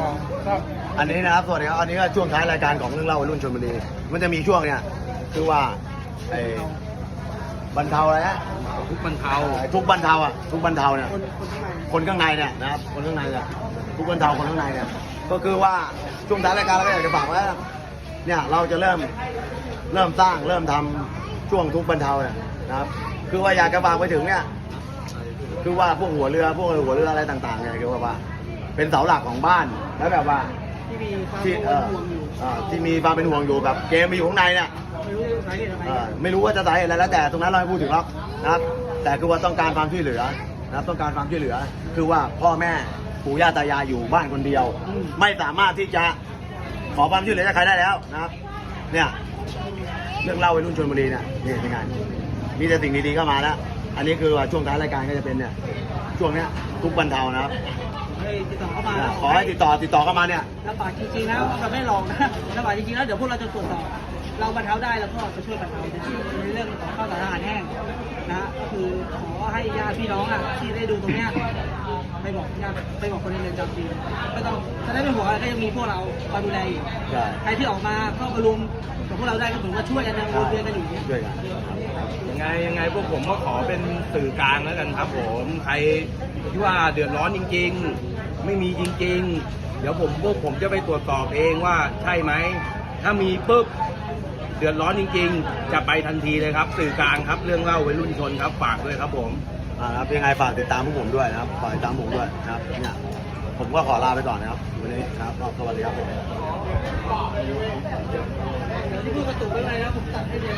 สองครับอันนี้นะครับสวัสดีครับอันนี้ก็ช่วงท้ายรายการของเรื่องเล่าวัยรุ่นชนบุรีมันจะมีช่วงเนี่ยคือว่าไอ้บรรเทาอะไรฮะทุกบรรเทาไอ้ทุกบรรเทาอะทุกบรรเทาเนี่ยคนคนข้างในคนข้างในเนี่ยนะครับคนข้างในเนี่ยทุกบรรเทาคนข้างในเนี่ยก็คือว่าช่วงท้ายรายการเราก็อยากจะฝากไว้เนี่ยเราจะเริ่มเริ่มสร้างเริ่มทำช่วงทุกบรรเทาเนี่ยนะครับ คือว่าอยากจะฝากไปถึงเนี่ยคือว่าพวกหัวเรือพวกหัวเรืออะไรต่างๆเนี่ยคือว่า เป็นเสาหลักของบ้านแล้วแบบว่าที่มีความที่เออห่วงอยู่เอ่อที่มีความเป็นห่วงอยู่แบบเกมมาอยู่ข้างในเนี่ยไม่รู้สาเหตุอะไรเอ่อไม่รู้ว่าจะสาเหตุอะไรแล้วแต่ตรงนั้นเราไม่พูดถึงหรอกนะครับแต่คือว่าต้องการความช่วยเหลือนะครับต้องการความช่วยเหลือ คือว่าพ่อแม่ปู่ย่าตายายอยู่บ้านคนเดียว ไม่สามารถที่จะขอความช่วยเหลือจากใครได้แล้วนะครับเนี่ยเรื่องเล่าวัยรุ่นชนบุรีเนี่ยนี่เป็นไงมีแต่สิ่งดีๆเข้ามาแล้ว อันนี้คือว่าช่วงท้ายรายการก็จะเป็นเนี่ยช่วงเนี้ยทุกบรรเทานะครับให้ ติดต่อเข้ามาขอให้ติดต่อติดต่อเข้ามาเนี่ยลำบากจริงๆแล้วเราไม่ลองนะลำบากจริงๆแล้วเดี๋ยวพวกเราจะตรวจสอบเราบรรเทาได้แล้วก็จะช่วยบรรเทาในเรื่องของข้าวสารอาหารแห้งนะฮะก็คือขอให้ญาติพี่น้องอะที่ได้ดูตรงเนี้ย ไปบอกญาติไปบอกคนในเรือนจำจริงไม่ต้องจะได้ไม่ห่วงอะไรก็ยังมีพวกเราคอยดูแลอยู่ใช่ใครที่ออกมาก็มารวมกับพวกเราได้ก็เหมือนว่าช่วยกันนะวนเวียนกันอยู่ช่วยกันยังไงยังไงพวกผมก็ขอเป็นสื่อกลางแล้วกันครับ ผมใครที่ว่าเดือดร้อนจริง ๆ ไม่มีจริง ๆ เดี๋ยวผมพวกผมจะไปตรวจสอบเองว่าใช่ไหมถ้ามีปุ๊บเดือดร้อนจริง ๆ จะไปทันทีเลยครับ สื่อกลางครับเรื่องเล่าวัยรุ่นชนครับฝากด้วยครับผม นะครับยังไงฝากติดตามพวกผมด้วยนะครับฝากติดตามผมด้วยนะครับเนี่ยผมก็ขอลาไปก่อนนะครับวันนี้ครับก็สวัสดีครับผมเดี๋ยวที่พูดกระตุกไว้ไงนะผมตัดให้เลย